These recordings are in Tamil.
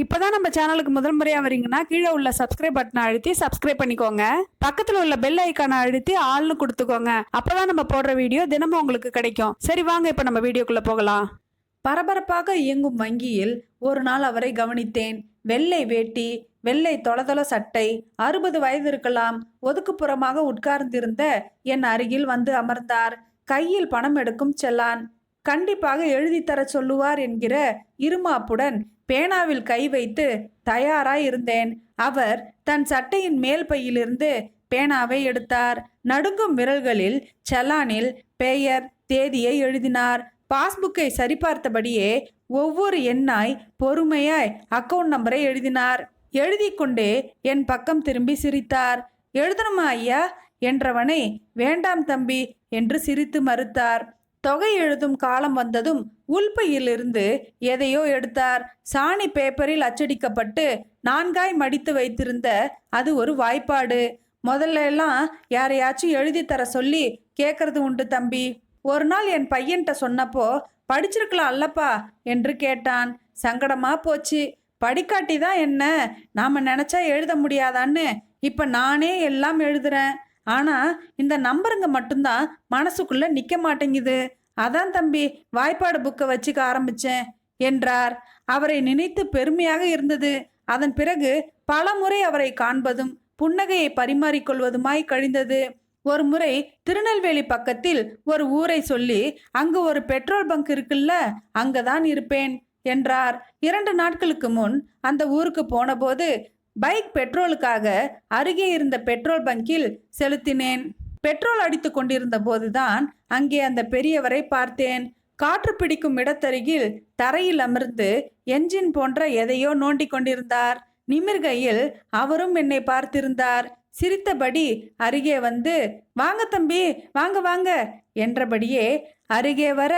இப்போதான் நம்ம சேனலுக்கு முதல் முறையாக வரீங்கன்னா கீழே உள்ள சப்ஸ்கிரைப் பட்டனை அழுத்தி சப்ஸ்கிரைப் பண்ணிக்கோங்க. பக்கத்தில் உள்ள பெல் ஐக்கானை அழுத்தி ஆள்னு கொடுத்துக்கோங்க. அப்போதான் நம்ம போடுற வீடியோ தினமும் உங்களுக்கு கிடைக்கும். சரி வாங்க இப்போ நம்ம வீடியோக்குள்ளே போகலாம். பரபரப்பாக இயங்கும் வங்கியில் ஒரு நாள் அவரை கவனித்தேன். வெள்ளை வேட்டி வெள்ளை தொளதொள சட்டை அறுபது வயது இருக்கலாம் ஒதுக்குப்புறமாக உட்கார்ந்திருந்த என் அருகில் வந்து அமர்ந்தார். கையில் பணம் எடுக்கும் செல்லான். கண்டிப்பாக எழுதித்தர சொல்லுவார் என்கிற இருமாப்புடன் பேனாவில் கை வைத்து தயாராய் இருந்தேன் அவர் தன் சட்டையின் மேல் பையிலிருந்து பேனாவை எடுத்தார். நடுங்கும் விரல்களில் செலானில் பெயர் தேதியை எழுதினார். பாஸ்புக்கை சரிபார்த்தபடியே ஒவ்வொரு எண்ணாய் பொறுமையாய் அக்கவுண்ட் நம்பரை எழுதினார். எழுதி கொண்டே என் பக்கம் திரும்பி சிரித்தார். எழுதணுமா ஐயா? என்றவனை வேண்டாம் தம்பி என்று சிரித்து மறுத்தார். தொகை எழுதும் காலம் வந்ததும் உள்பையிலிருந்து எதையோ எடுத்தார். சாணி பேப்பரில் அச்சடிக்கப்பட்டு நான்காய் மடித்து வைத்திருந்த அது ஒரு வாய்ப்பாடு. முதல்ல எல்லாம் யாரையாச்சும் எழுதி தர சொல்லி கேட்கறது உண்டு தம்பி. ஒரு நாள் என் பையன்கிட்ட சொன்னப்போ படிச்சிருக்கலாம் அல்லப்பா என்று கேட்டான். சங்கடமா போச்சு. படிக்காட்டி தான் என்ன? நாம நினைச்சா எழுத முடியாதான்னு இப்ப நானே எல்லாம் எழுதுறேன். ஆனா இந்த நம்பருங்க மட்டும்தான் மனசுக்குள்ள நிக்க மாட்டேங்குது. அதான் தம்பி வாய்ப்பாடு புக்கை வச்சுக்க ஆரம்பிச்சேன் என்றார். அவரை நினைத்து பெருமையாக இருந்தது. அதன் பிறகு பல முறை அவரை காண்பதும் புன்னகையை பரிமாறிக்கொள்வதுமாய் கழிந்தது. ஒரு முறை திருநெல்வேலி பக்கத்தில் ஒரு ஊரை சொல்லி அங்கு ஒரு பெட்ரோல் பங்க் இருக்குல்ல அங்கதான் இருப்பேன் என்றார். இரண்டு நாட்களுக்கு முன் அந்த ஊருக்கு போனபோது பைக் பெட்ரோலுக்காக அருகே இருந்த பெட்ரோல் பங்கில் செலுத்தினேன். பெட்ரோல் அடித்து கொண்டிருந்த போதுதான் அங்கே அந்த பெரியவரை பார்த்தேன். காற்று பிடிக்கும் இடத்தருகில் தரையில் அமர்ந்து என்ஜின் போன்ற எதையோ நோண்டி கொண்டிருந்தார். நிமிர்கையில் அவரும் என்னை பார்த்திருந்தார். சிரித்தபடி அருகே வந்து வாங்க தம்பி வாங்க வாங்க என்றபடியே அருகே வர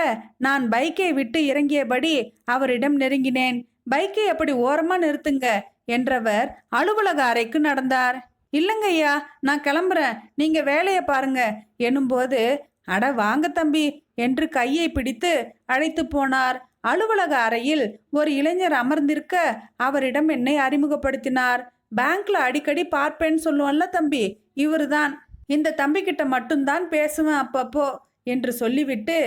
நான் பைக்கை விட்டு இறங்கியபடி அவரிடம் நெருங்கினேன். பைக்கை அப்படி ஓரமாக நிறுத்துங்க என்றவர் அலுவலக அறைக்கு நடந்தார். இல்லைங்கய்யா நான் கிளம்புறேன். நீங்க வேலையை பாருங்க. எனும்போது அட வாங்க தம்பி என்று கையை பிடித்து அழைத்து போனார். அலுவலக அறையில் ஒரு இளைஞர் அமர்ந்திருக்க அவரிடம் என்னை அறிமுகப்படுத்தினார். பேங்க்ல அடிக்கடி பார்ப்பேன்னு சொல்லுவோம்ல தம்பி இவருதான். இந்த தம்பி கிட்ட மட்டும்தான் பேசுவேன் அப்பப்போ என்று சொல்லிவிட்டு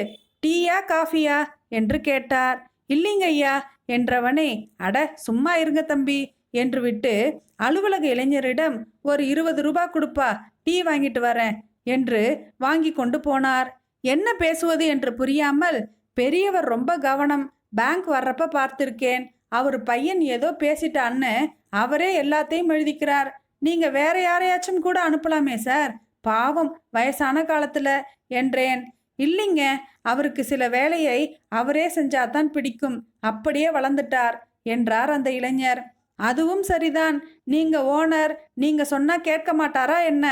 டீயா காஃபியா? என்று கேட்டார். இல்லைங்க ஐயா என்றவனை அட சும்மா இருங்க தம்பி என்று விட்டு அலுவலக இளைஞரிடம் ஒரு இருபது ரூபா கொடுப்பா டீ வாங்கிட்டு வரேன் என்று வாங்கி கொண்டு போனார். என்ன பேசுவது என்று புரியாமல் பெரியவர் ரொம்ப கவனம் பேங்க் வர்றப்ப பார்த்திருக்கேன். அவர் பையன் ஏதோ பேசிட்டான்னு அவரே எல்லாத்தையும் எழுதிக்கிறார். நீங்க வேற யாரையாச்சும் கூட அனுப்பலாமே சார்? பாவம் வயசான காலத்துல என்றேன். இல்லைங்க அவருக்கு சில வேலையை அவரே செஞ்சாதான் பிடிக்கும். அப்படியே வளர்ந்துட்டார் என்றார் அந்த இளைஞர். அதுவும் சரிதான். நீங்க ஓனர் நீங்க சொன்னா கேட்க மாட்டாரா என்ன?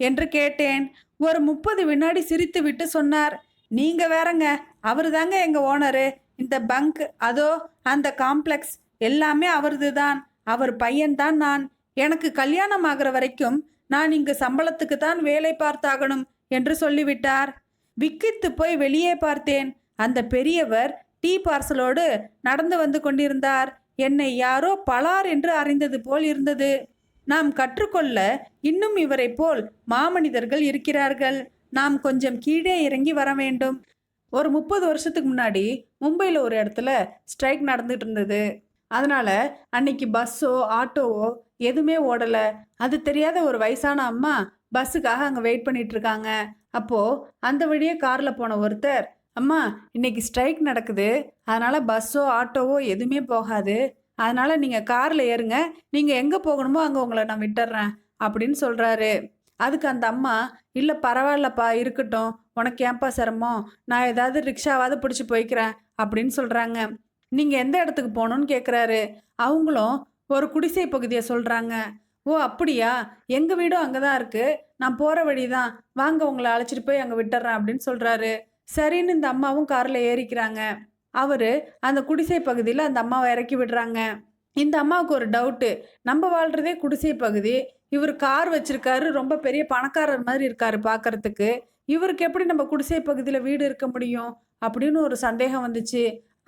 என்று கேட்டேன். ஒரு முப்பது வினாடி சிரித்து விட்டு சொன்னார். நீங்க வேறங்க அவர் தாங்க எங்க ஓனரு? இந்த பங்க் அதோ அந்த காம்ப்ளெக்ஸ் எல்லாமே அவரது தான் அவர் பையன்தான் நான். எனக்கு கல்யாணம் ஆகிற வரைக்கும் நான் இங்கு சம்பளத்துக்கு தான் வேலை பார்த்தாகணும் என்று சொல்லிவிட்டார். விக்கித்து போய் வெளியே பார்த்தேன். அந்த பெரியவர் டீ பார்சலோடு நடந்து வந்து கொண்டிருந்தார். என்னை யாரோ பலார் என்று அறிந்தது போல் இருந்தது. நாம் கற்றுக்கொள்ள இன்னும் இவரைப் போல் மாமனிதர்கள் இருக்கிறார்கள். நாம் கொஞ்சம் கீழே இறங்கி வர வேண்டும். ஒரு முப்பது வருஷத்துக்கு முன்னாடி மும்பையில் ஒரு இடத்துல ஸ்ட்ரைக் நடந்துட்டு இருந்தது. அதனால அன்னைக்கு பஸ்ஸோ ஆட்டோவோ எதுவுமே ஓடலை. அது தெரியாத ஒரு வயசான அம்மா பஸ்ஸுக்காக அங்கே வெயிட் பண்ணிட்டு இருக்காங்க. அந்த வழியே காரில் போன ஒருத்தர் அம்மா இன்னைக்கு ஸ்ட்ரைக் நடக்குது. அதனால் பஸ்ஸோ ஆட்டோவோ எதுவுமே போகாது. அதனால் நீங்கள் காரில் ஏறுங்க. நீங்கள் எங்கே போகணுமோ அங்கே உங்களை நான் விட்டுறேன் அப்படின்னு சொல்கிறாரு அதுக்கு அந்த அம்மா இல்லை பரவாயில்லப்பா இருக்கட்டும். உனக்கு ஏன்பா சிரமம்? நான் ஏதாவது ரிக்ஷாவாவது பிடிச்சி போய்க்கிறேன் அப்படின்னு சொல்கிறாங்க நீங்கள் எந்த இடத்துக்கு போகணும்னு கேட்குறாரு அவங்களும் ஒரு குடிசை பகுதியை சொல்கிறாங்க ஓ அப்படியா? எங்கள் வீடும் அங்கே தான் இருக்குது நான் போகிற வழி தான் வாங்க உங்களை அழைச்சிட்டு போய் அங்கே விட்டுறேன் அப்படின்னு சொல்கிறாரு சரின்னு இந்த அம்மாவும் காரில் ஏறிக்கிறாங்க. அவர் அந்த குடிசை பகுதியில் அந்த அம்மாவை இறக்கி விடுறாங்க. இந்த அம்மாவுக்கு ஒரு டவுட்டு நம்ம வாழ்கிறதே குடிசை பகுதி. இவர் கார் வச்சிருக்காரு ரொம்ப பெரிய பணக்காரர் மாதிரி இருக்காரு பார்க்கறதுக்கு இவருக்கு எப்படி நம்ம குடிசை பகுதியில் வீடு இருக்க முடியும்? அப்படின்னு ஒரு சந்தேகம் வந்துச்சு.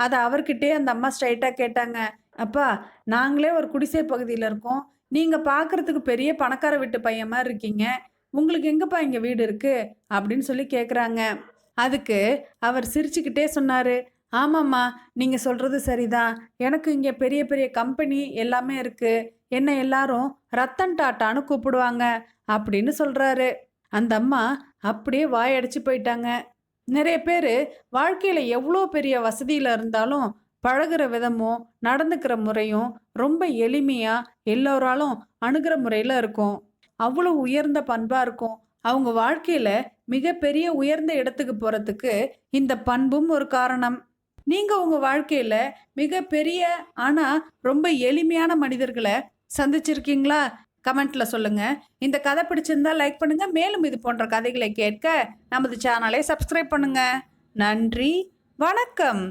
அதை அவர்கிட்டே அந்த அம்மா ஸ்ட்ரைட்டாக கேட்டாங்க. அப்பா நாங்களே ஒரு குடிசை பகுதியில் இருக்கோம். நீங்கள் பார்க்குறதுக்கு பெரிய பணக்கார வீட்டு பையன் மாதிரி இருக்கீங்க. உங்களுக்கு எங்கப்பா இங்கே வீடு இருக்குது அப்படின்னு சொல்லி கேட்குறாங்க அதுக்கு அவர் சிரிச்சுக்கிட்டே சொன்னார் ஆமாம்மா நீங்கள் சொல்கிறது சரிதான். எனக்கு இங்கே பெரிய பெரிய கம்பெனி எல்லாமே இருக்குது என்னை எல்லாரும் ரத்தன் டாட்டான்னு கூப்பிடுவாங்க அப்படின்னு சொல்கிறாரு அந்த அம்மா அப்படியே வாயடிச்சு போயிட்டாங்க. நிறைய பேர் வாழ்க்கையில் எவ்வளோ பெரிய வசதியில் இருந்தாலும் பழகுற விதமும் நடந்துக்கிற முறையும் ரொம்ப எளிமையாக எல்லோராலும் அணுகிற முறையில் இருக்கும். அவ்வளோ உயர்ந்த பண்பாக இருக்கும். அவங்க வாழ்க்கையில் மிகப்பெரிய உயர்ந்த இடத்துக்கு போகிறதுக்கு இந்த பண்பும் ஒரு காரணம். நீங்கள் உங்கள் வாழ்க்கையில் மிகப்பெரிய ஆனால் ரொம்ப எளிமையான மனிதர்களை சந்திச்சிருக்கீங்களா? கமெண்ட்ல சொல்லுங்க. இந்த கதை பிடிச்சிருந்தா லைக் பண்ணுங்க. மேலும் இது போன்ற கதைகளை கேட்க நமது சேனலை சப்ஸ்கிரைப் பண்ணுங்க. நன்றி. வணக்கம்.